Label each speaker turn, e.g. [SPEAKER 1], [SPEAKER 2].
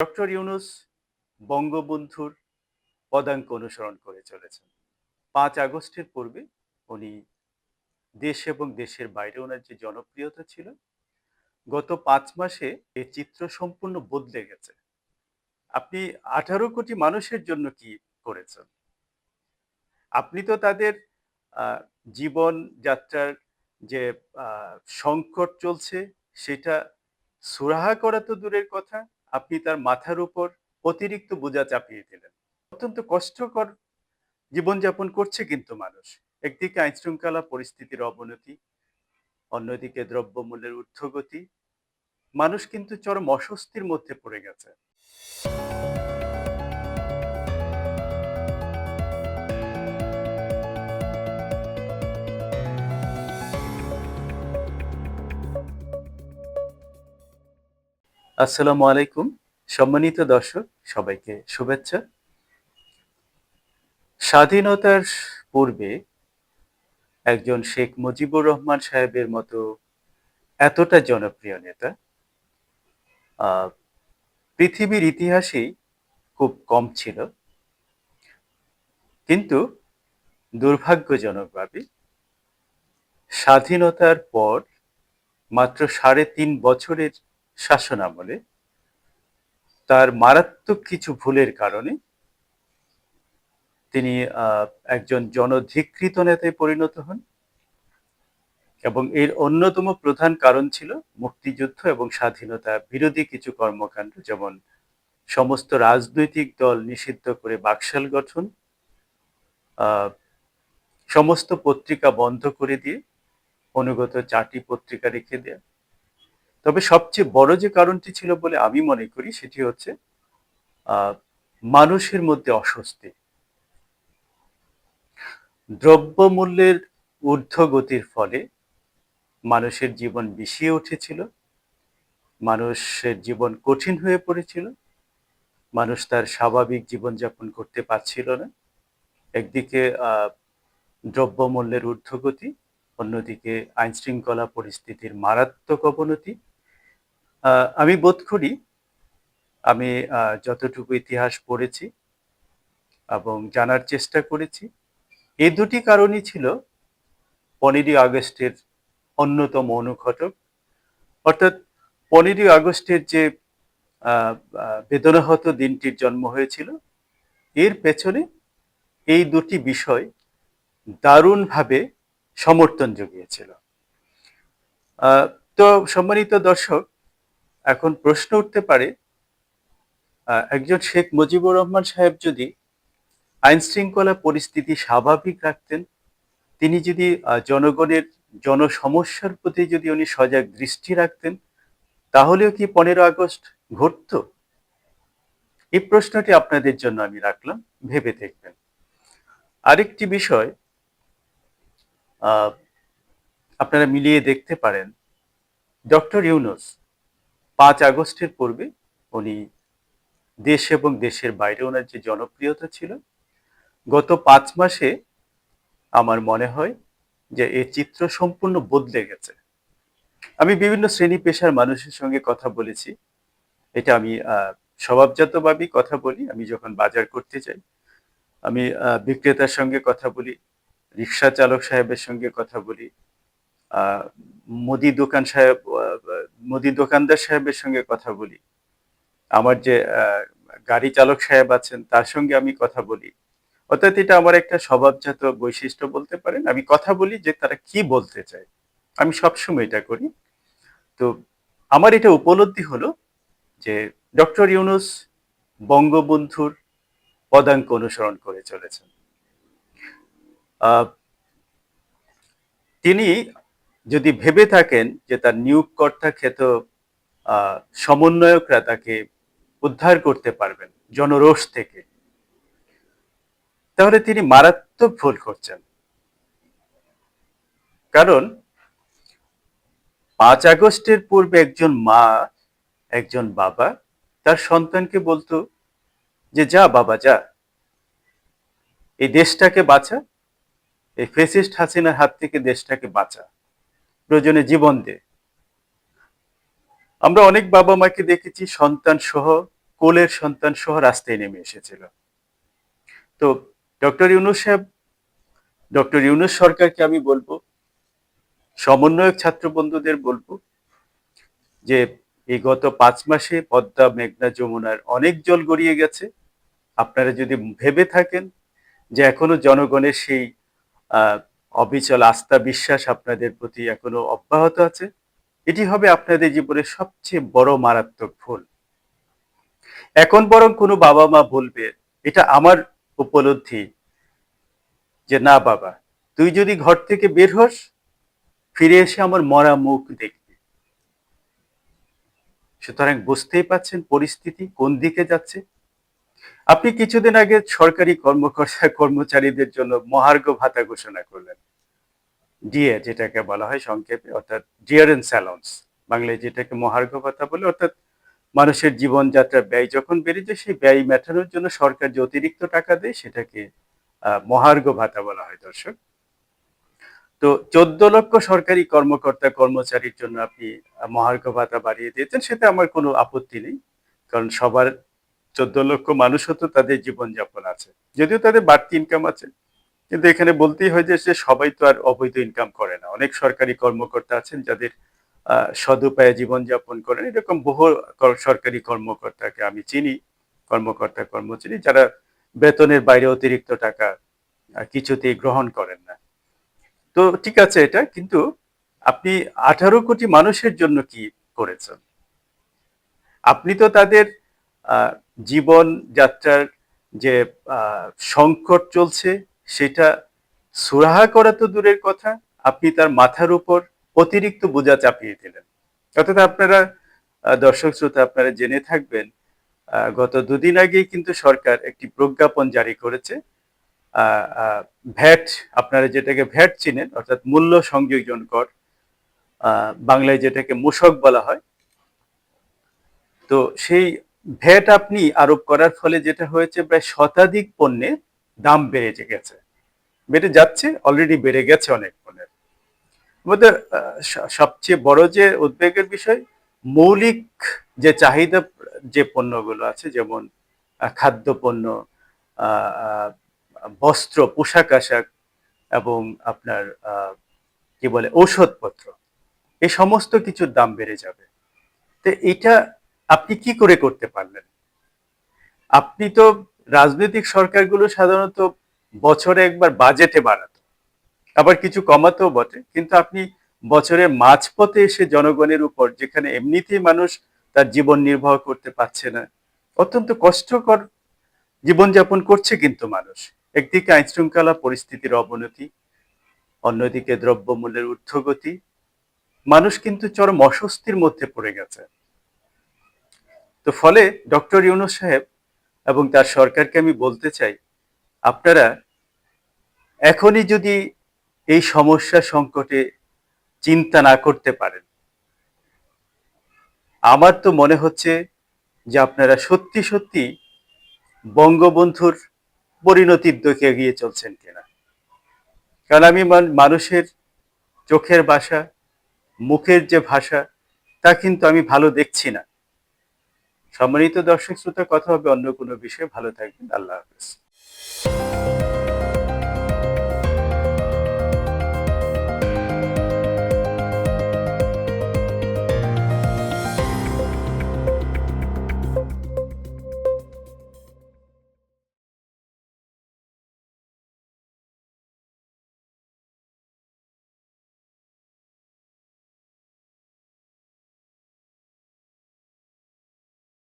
[SPEAKER 1] Doctor Yunus বঙ্গবন্ধুর পদাঙ্ক অনুসরণ করে চলেছেন। পাঁচ আগস্টের পূর্বে উনি দেশ এবং দেশের বাইরে ওনার যে জনপ্রিয়তা ছিল, গত পাঁচ মাসে এই চিত্র সম্পূর্ণ বদলে গেছে। আপনি আঠারো কোটি মানুষের জন্য কি করেছেন? আপনি তো তাদের জীবন যাত্রার যে সংকট চলছে, সেটা সুরাহা করা তো দূরের কথা আপনি তার মাথার উপর অতিরিক্ত বোঝা চাপিয়ে দিলেন। অত্যন্ত কষ্টকর জীবনযাপন করছে কিন্তু মানুষ। একদিকে আইন শৃঙ্খলা পরিস্থিতির অবনতি, অন্যদিকে দ্রব্যমূল্যের ঊর্ধ্বগতি। মানুষ কিন্তু চরম অস্বস্তির মধ্যে পড়ে গেছে। আসসালামু আলাইকুম। সম্মানিত দর্শক, সবাইকে শুভেচ্ছা। স্বাধীনতার পূর্বে একজন শেখ মুজিবুর রহমান সাহেবের মতো এতটা জনপ্রিয় নেতা পৃথিবীর ইতিহাসেই খুব কম ছিল। কিন্তু দুর্ভাগ্যজনকভাবে স্বাধীনতার পর মাত্র সাড়ে তিন বছরের শাসন আমলে তার মারাত্মক কিছু ভুলের কারণে তিনি একজন জনধিকৃত নেতায় পরিণত হন এবং এর অন্যতম প্রধান কারণ ছিল মুক্তিযুদ্ধ এবং স্বাধীনতা বিরোধী কিছু কর্মকাণ্ড, যেমন সমস্ত রাজনৈতিক দল নিষিদ্ধ করে বাকশাল গঠন সমস্ত পত্রিকা বন্ধ করে দিয়ে, অনুগত চারটি পত্রিকা রেখে দেয়া তবে সবচেয়ে বড় যে কারণটি ছিল বলে আমি মনে করি সেটি হচ্ছে মানুষের মধ্যে অস্বস্তি। দ্রব্যমূল্যের ঊর্ধ্বগতির ফলে মানুষের জীবন বিষিয়ে উঠেছিল, মানুষের জীবন কঠিন হয়ে পড়েছিল, মানুষ তার স্বাভাবিক জীবনযাপন করতে পারছিল না। একদিকে দ্রব্যমূল্যের ঊর্ধ্বগতি, অন্যদিকে আইনশৃঙ্খলা পরিস্থিতির মারাত্মক অবনতি আমি বোধ করি আমি যতটুকু ইতিহাস পড়েছি এবং জানার চেষ্টা করেছি এই দুটি কারণই ছিল পনেরোই আগস্টের অন্যতম অনুঘটক। অর্থাৎ পনেরোই আগস্টের যে বেদনাহত দিনটির জন্ম হয়েছিল, এর পেছনে এই দুটি বিষয় দারুণভাবে সমর্থন জুগিয়েছিল। তো সম্মানিত দর্শক এখন প্রশ্ন উঠতে পারে একজন শেখ মুজিবুর রহমান সাহেব যদি আইন শৃঙ্খলা পরিস্থিতি স্বাভাবিক রাখতেন, তিনি যদি জনগণের জনসমস্যার প্রতি যদি উনি সজাগ দৃষ্টি রাখতেন, তাহলেও কি পনেরো আগস্ট ঘটতো? এই প্রশ্নটি আপনাদের জন্য আমি রাখলাম, ভেবে দেখবেন। আরেকটি বিষয় আপনারা মিলিয়ে দেখতে পারেন, ডক্টর ইউনুস পাঁচ আগস্টের পূর্বে উনি দেশ এবং দেশের বাইরে ওনার যে জনপ্রিয়তা ছিল, গত পাঁচ মাসে আমার মনে হয় যে এই চিত্র সম্পূর্ণ বদলে গেছে। আমি বিভিন্ন শ্রেণি পেশার মানুষের সঙ্গে কথা বলেছি। এটা আমি স্বভাবজাতভাবেই কথা বলি। আমি যখন বাজার করতে যাই, আমি বিক্রেতার সঙ্গে কথা বলি, রিক্সা চালক সাহেবের সঙ্গে কথা বলি মুদি দোকান সাহেব মুদি দোকানদার সাহেবের সঙ্গে কথা বলি। আমার যে গাড়ি চালক সাহেব আছেন, তার সঙ্গে আমি কথা বলি। অর্থাৎ এটা আমার একটা স্বভাবজাত বৈশিষ্ট্য বলতে পারেন। আমি কথা বলি যে তারা কি বলতে চায়। আমি সবসময় এটা করি। তো আমার এটা উপলব্ধি হলো যে ডক্টর ইউনুস বঙ্গবন্ধুর পদাঙ্ক অনুসরণ করে চলেছেন। তিনি যদি ভেবে থাকেন যে তার নিয়োগকর্তা খ্যাত সমন্বয়করা তাকে উদ্ধার করতে পারবেন জনরোষ থেকে, তাহলে তিনি মারাত্মক ভুল করছেন। কারণ পাঁচ আগস্টের পূর্বে একজন মা, একজন বাবা তার সন্তানকে বলতো যে, যা বাবা, যা। এই দেশটাকে বাঁচা। এই ফেসিস্ট হাসিনার হাত থেকে দেশটাকে বাঁচা। প্রয়োজনে জীবন দে। আমরা অনেক বাবা মাকে দেখেছি সন্তান সহ কোলের সন্তান সহ রাস্তায় নেমে এসেছিল। তো ডক্টর ইউনুস সাহেব, ডক্টর ইউনুস সরকারকে আমি বলব, সমন্বয়ক ছাত্র বন্ধুদের বলব, যে এই গত পাঁচ মাসে পদ্মা, মেঘনা, যমুনার অনেক জল গড়িয়ে গেছে। আপনারা যদি ভেবে থাকেন যে এখনও জনগণের সেই অবিচল আস্থা বিশ্বাস আপনাদের প্রতি এখনও অব্যাহত আছে। এটি হবে আপনাদের জীবনের সবচেয়ে বড় মারাত্মক ভুল। এখন বরং কোনো বাবা মা বলবে, এটা আমার উপলব্ধি যে না বাবা, তুই যদি ঘর থেকে বের হস, ফিরে এসে আমার মরা মুখ দেখবি। সুতরাং বুঝতেই পাচ্ছেন পরিস্থিতি কোন দিকে যাচ্ছে। আপনি কিছুদিন আগে সরকারি কর্মকর্তা কর্মচারীদের জন্য মহার্ঘ ভাতা ঘোষণা করলেন। ডিএ যেটাকে বলা হয় সংক্ষেপে অর্থাৎ ডিয়ারেন্স অ্যালাউন্স বাংলায় যেটাকে মহার্ঘ ভাতা বলে অর্থাৎ মানুষের জীবনযাত্রার ব্যয় যখন বেড়ে যায় সেই ব্যয় মেটানোর জন্য সরকার যে অতিরিক্ত টাকা দেয় সেটাকে আহ, মহার্ঘ ভাতা বলা হয় দর্শক। তো চোদ্দ লক্ষ সরকারি কর্মকর্তা কর্মচারীর জন্য আপনি আহ, মহার্ঘ ভাতা বাড়িয়ে দিয়েছেন সেটা আমার কোনো আপত্তি নেই। কারণ সবার চোদ্দ লক্ষ মানুষও তো তাদের জীবনযাপন আছে। যদিও তাদের বাড়তি ইনকাম আছে, কিন্তু এখানে বলতেই হয় যে সবাই তো আর অবৈধ ইনকাম করে না। অনেক সরকারি কর্মকর্তা আছেন যাদের সদুপায়ে জীবনযাপন করেন। এরকম বহু সরকারি কর্মকর্তাকে আমি চিনি, কর্মকর্তা কর্মচারী, যারা বেতনের বাইরে অতিরিক্ত টাকা কিছুতেই গ্রহণ করেন না। তো ঠিক আছে এটা, কিন্তু আপনি আঠারো কোটি মানুষের জন্য কি করেছেন? আপনি তো তাদের জীবন যাত্রার যে সংকট চলছে, সেটা সুরাহা করা তো দূরের কথা, আপনি তার মাথার উপর অতিরিক্ত বোঝা চাপিয়ে দিলেন। অর্থাৎ আপনারা দর্শক শ্রোতা আপনারা জেনে থাকবেন গত দুদিন আগেই কিন্তু সরকার একটি প্রজ্ঞাপন জারি করেছে। ভ্যাট, আপনারা যেটাকে ভ্যাট চিনেন, অর্থাৎ মূল্য সংযোজন কর বাংলায় যেটাকে মূসক বলা হয়। তো সেই ভ্যাট আপনি আরোপ করার ফলে যেটা হয়েছে, প্রায় শতাধিক পণ্যের দাম বেড়ে গেছে। বেড়ে যাচ্ছে অলরেডি বেড়ে গেছে অনেক পণ্যের। স- সবচেয়ে বড় যে উদ্বেগের বিষয়, মৌলিক যে চাহিদা, যে পণ্যগুলো আছে, যেমন খাদ্যপণ্য বস্ত্র, পোশাক আশাক এবং আপনার কি বলে, ঔষধপত্র, এই সমস্ত কিছুর দাম বেড়ে যাবে। তো এটা আপনি কি করে করতে পারলেন? আপনি তো রাজনৈতিক সরকারগুলো সাধারণত বছরে একবার বাজেটে বাড়াতো। আবার কিছু কমাতেও বটে, কিন্তু আপনি বছরের মাঝপথে এসে জনগণের উপর, যেখানে এমনিতেই মানুষ তার জীবন নির্বাহ করতে পারছে না, অত্যন্ত কষ্টকর জীবনযাপন করছে কিন্তু মানুষ। একদিকে আইন শৃঙ্খলা পরিস্থিতির অবনতি, অন্যদিকে দ্রব্যমূল্যের ঊর্ধ্বগতি। মানুষ কিন্তু চরম অস্বস্তির মধ্যে পড়ে গেছে। তো ফলে ডক্টর ইউনুস সাহেব এবং তার সরকারকে আমি বলতে চাই, আপনারা এখনই যদি এই সমস্যা সংকটে চিন্তা না করতে পারেন, আমার তো মনে হচ্ছে যে আপনারা সত্যি সত্যি বঙ্গবন্ধুর পরিণতির দিকে এগিয়ে চলছেন কিনা। কারণ আমি মান- মানুষের চোখের ভাষা মুখের যে ভাষা, তা কিন্তু আমি ভালো দেখছি না। সম্মানিত দর্শক শ্রোতা কথা হবে অন্য কোনো বিষয়ে। ভালো থাকবেন আল্লাহ হাফেজ।